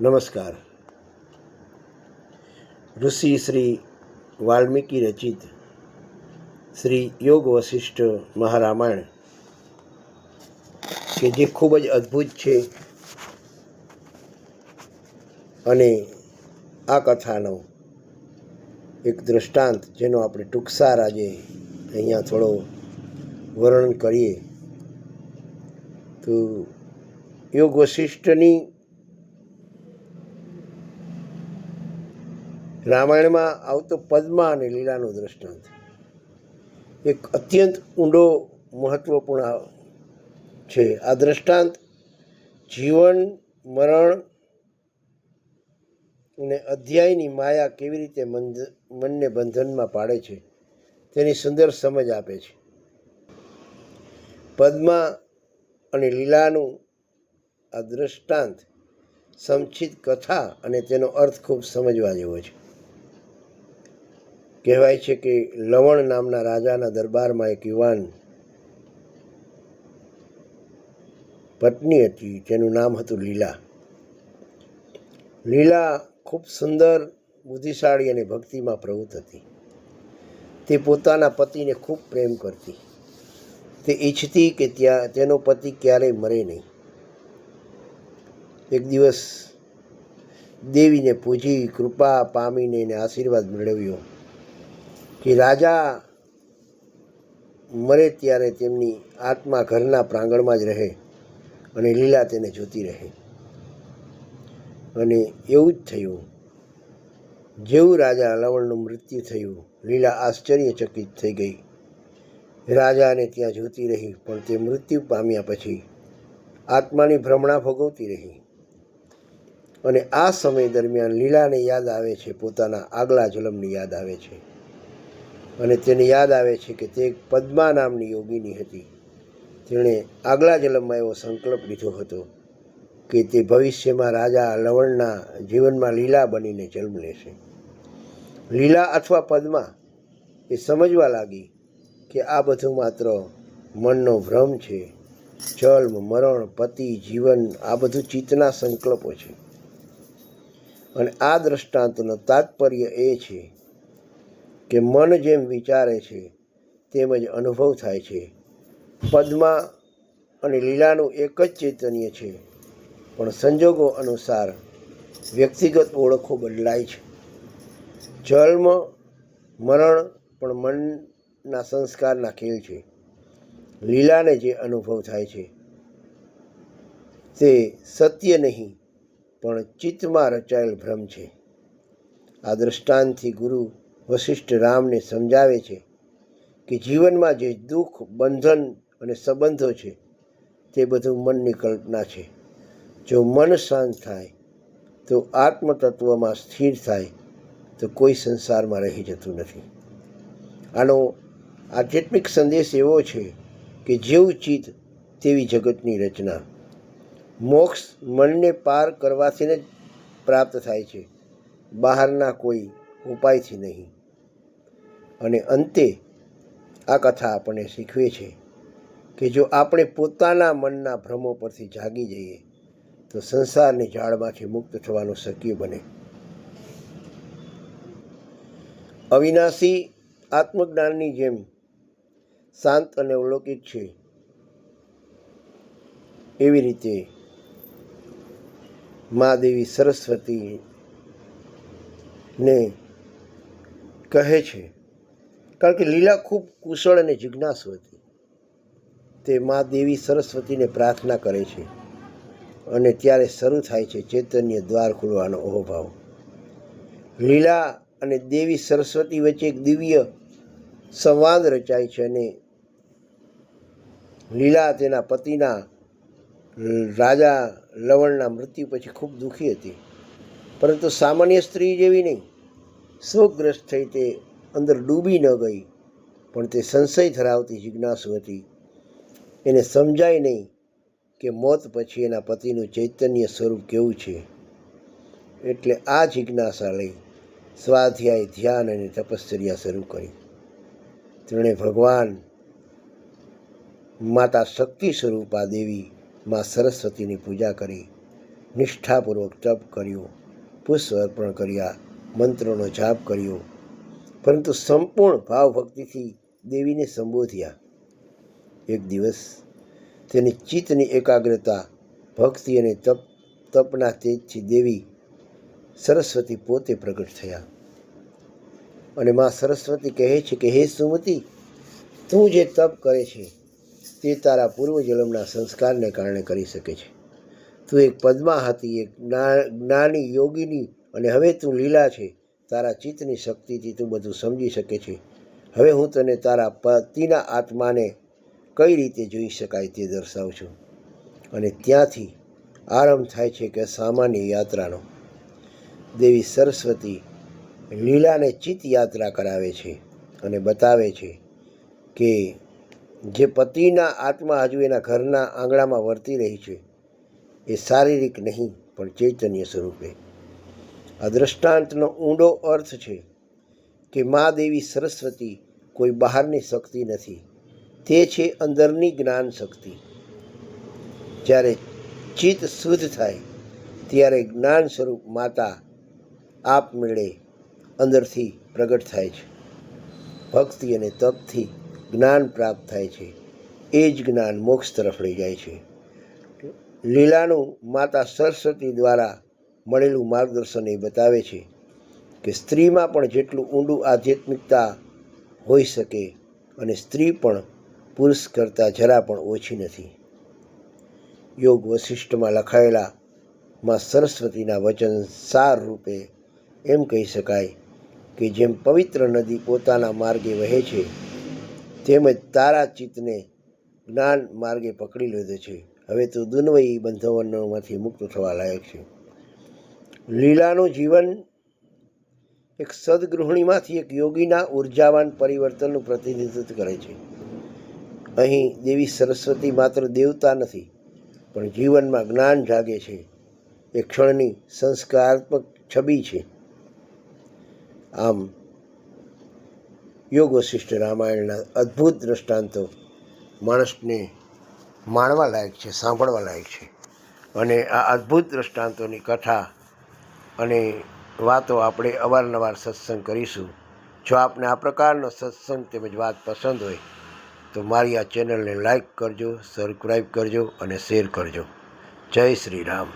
નમસ્કાર. ઋષિ શ્રી વાલ્મીકી રચિત શ્રી યોગ વશિષ્ઠ મહારામાયણ, કે જે ખૂબ જ અદ્ભુત છે અને આ કથાનો એક દૃષ્ટાંત જેનો આપણે ટૂંકસાર આજે અહીંયા થોડો વર્ણન કરીએ. તો યોગ વશિષ્ઠની રામાયણમાં આવતો પદ્મા અને લીલાનો દૃષ્ટાંત એક અત્યંત ઊંડો, મહત્વપૂર્ણ છે. આ દૃષ્ટાંત જીવન, મરણ અને અધ્યાયની માયા કેવી રીતે મનને બંધનમાં પાડે છે, તેની સુંદર સમજ આપે છે. પદ્મા અને લીલાનું આ દૃષ્ટાંત સંચિત કથા અને તેનો અર્થ ખૂબ સમજવા જેવો છે. કહેવાય છે કે લવણ નામના રાજાના દરબારમાં એક યુવાન પત્ની હતી, જેનું નામ હતું લીલા. લીલા ખૂબ સુંદર, બુદ્ધિશાળી અને ભક્તિમાં પ્રવૃત્ત હતી. તે પોતાના પતિને ખૂબ પ્રેમ કરતી. તે ઈચ્છતી કે ત્યાં, તેનો પતિ ક્યારેય મરે નહીં. એક દિવસ દેવીને પૂજી, કૃપા પામીને એને આશીર્વાદ મેળવ્યો. કે રાજા મરે ત્યારે તેમની આત્મા ઘરના પ્રાંગણમાં જ રહે અને લીલા તેને જોતી રહે. અને એવું જ થયું. જેવું રાજા લવણનું મૃત્યુ થયું, લીલા આશ્ચર્યચકિત થઈ ગઈ. રાજાને ત્યાં જોતી રહી, પણ તે મૃત્યુ પામ્યા પછી આત્માની ભ્રમણા ભોગવતી રહી. અને આ સમય દરમિયાન લીલાને યાદ આવે છે, પોતાના આગલા જન્મની યાદ આવે છે. અને તેને યાદ આવે છે કે તે પદ્મા નામની યોગીની હતી. તેણે આગલા જન્મમાં એવો સંકલ્પ લીધો હતો કે તે ભવિષ્યમાં રાજા લવણના જીવનમાં લીલા બનીને જન્મ લેશે. લીલા અથવા પદ્મા એ સમજવા લાગી કે આ બધું માત્ર મનનો ભ્રમ છે, જન્મ, મરણ, પતિ, જીવન, આ બધું ચિત્તના સંકલ્પો છે. અને આ દ્રષ્ટાંતનો તાત્પર્ય એ છે કે મન જેમ વિચારે છે, તેમજ અનુભવ થાય છે. પદ્મા અને લીલાનું એક જ ચૈતન્ય છે, પણ સંજોગો અનુસાર વ્યક્તિગત ઓળખો બદલાય છે. જન્મ, મરણ પણ મનના સંસ્કારના ખેલ છે. લીલાને જે અનુભવ થાય છે, તે સત્ય નહીં, પણ ચિત્તમાં રચાયેલ ભ્રમ છે. આ દ્રષ્ટાંતથી ગુરુ વશિષ્ઠ રામને સમજાવે છે કે જીવનમાં જે દુઃખ, બંધન અને સંબંધો છે, તે બધું મનની કલ્પના છે. જો મન શાંત થાય, તો આત્મતત્વમાં સ્થિર થાય, તો કોઈ સંસારમાં રહી જતું નથી. આનો આધ્યાત્મિક સંદેશ એવો છે કે જેવું ચિત્ત તેવી જગતની રચના. મોક્ષ મનને પાર કરવાથી જ પ્રાપ્ત થાય છે. બહારના કોઈ ઉપાયથી નહીં. અને અંતે આ કથા આપણને શીખવે છે કે જો આપણે પોતાના મનના ભ્રમો પરથી જાગી જઈએ, તો સંસારની જાળમાંથી મુક્ત થવાનું શક્ય બને. અવિનાશી આત્મજ્ઞાનની જેમ શાંત અને અવલૌકિક છે, એવી રીતે મા દેવી સરસ્વતીને કહે છે કારણ કે લીલા ખૂબ કુશળ અને જિજ્ઞાસુ હતી. તે મા દેવી સરસ્વતીને પ્રાર્થના કરે છે અને ત્યારે શરૂ થાય છે ચૈતન્ય દ્વાર ખુલવાનો અહોભાવ. લીલા અને દેવી સરસ્વતી વચ્ચે એક દિવ્ય સંવાદ રચાય છે અને લીલા તેના પતિના રાજા લવણના મૃત્યુ પછી ખૂબ દુઃખી હતી. પરંતુ સામાન્ય સ્ત્રી જેવી નહીં. શોકગ્રસ્ત થઈ તે અંદર ડૂબી ન ગઈ, પણ તે સંશય ધરાવતી જિજ્ઞાસુ હતી. એને સમજાય નહીં કે મોત પછી એના પતિનું ચૈતન્ય સ્વરૂપ કેવું છે. એટલે આ જિજ્ઞાસા લઈ સ્વાધ્યાય ધ્યાન અને તપશ્ચર્યા શરૂ કરી. તેણે ભગવાન માતા શક્તિ સ્વરૂપા દેવી માં સરસ્વતીની પૂજા કરી, નિષ્ઠાપૂર્વક તપ કર્યો, પુષ્પ અર્પણ કર્યા, મંત્રોનો જાપ કર્યો પરંતુ સંપૂર્ણ ભાવભક્તિથી દેવીને સંબોધ્યા. એક દિવસ તેની ચિત્તની એકાગ્રતા, ભક્તિ અને તપ, તપના તેજથી દેવી સરસ્વતી પોતે પ્રગટ થયા. અને માં સરસ્વતી કહે છે કે, હે સુમતિ, તું જે તપ કરે છે, તે તારા પૂર્વજન્મના સંસ્કારને કારણે કરી શકે છે. તું એક પદ્મા હતી એક જ્ઞા- જ્ઞાની યોગીની અને હવે તું લીલા છે. તારા ચિત્તની શક્તિથી તું બધું સમજી શકે છે. હવે હું તને તારા પતિના આત્માને કઈ રીતે જોઈ શકાય તે દર્શાવું છું. અને ત્યાંથી આરંભ થાય છે કે સામાન્ય યાત્રાનો. દેવી સરસ્વતી લીલાને ચિત્ત યાત્રા કરાવે છે અને બતાવે છે કે જે પતિના આત્મા હજુ એના ઘરના આંગણામાં વર્તી રહી છે, એ શારીરિક નહીં, પણ ચૈતન્ય સ્વરૂપે. આ દ્રષ્ટાંતનો ઊંડો અર્થ છે કે મા દેવી સરસ્વતી કોઈ બહારની શક્તિ નથી. તે છે અંદરની જ્ઞાન શક્તિ. જ્યારે ચિત્ત શુદ્ધ થાય, ત્યારે જ્ઞાન સ્વરૂપ માતા આપમેળે અંદરથી પ્રગટ થાય છે. ભક્તિ અને તપથી જ્ઞાન પ્રાપ્ત થાય છે. એ જ જ્ઞાન મોક્ષ તરફ લઈ જાય છે. લીલાનું માતા સરસ્વતી દ્વારા મળેલું માર્ગદર્શન એ બતાવે છે કે સ્ત્રીમાં પણ જેટલું ઊંડું આધ્યાત્મિકતા હોઈ શકે અને સ્ત્રી પણ પુરુષ કરતાં જરા પણ ઓછી નથી. યોગ વશિષ્ઠમાં લખાયેલા માં સરસ્વતીના વચન સાર રૂપે એમ કહી શકાય કે જેમ પવિત્ર નદી પોતાના માર્ગે વહે છે તેમજ તારા ચિત્તને જ્ઞાન માર્ગે પકડી લીધો છે. હવે તો દુન્વયી બંધવનોમાંથી મુક્ત થવા લાયક છે. લીલાનું જીવન એક સદગૃહિણીમાંથી એક યોગીના ઉર્જાવાન પરિવર્તનનું પ્રતિનિધિત્વ કરે છે. અહીં દેવી સરસ્વતી માત્ર દેવતા નથી, પણ જીવનમાં જ્ઞાન જાગે છે. એ ક્ષણની સંસ્કારાત્મક છબી છે. આમ યોગ વશિષ્ઠ રામાયણના અદ્ભુત દ્રષ્ટાંતો માણસને માણવા લાયક છે, સાંભળવા લાયક છે. અને આ અદ્ભુત દ્રષ્ટાંતોની કથા અને વાતો આપણે અવારનવાર સત્સંગ કરીશું. જો આપને આ પ્રકારનો સત્સંગ તેમજ વાત પસંદ હોય, તો મારી આ ચેનલને લાઈક કરજો સબસ્ક્રાઈબ કરજો અને શેર કરજો. જય શ્રી રામ.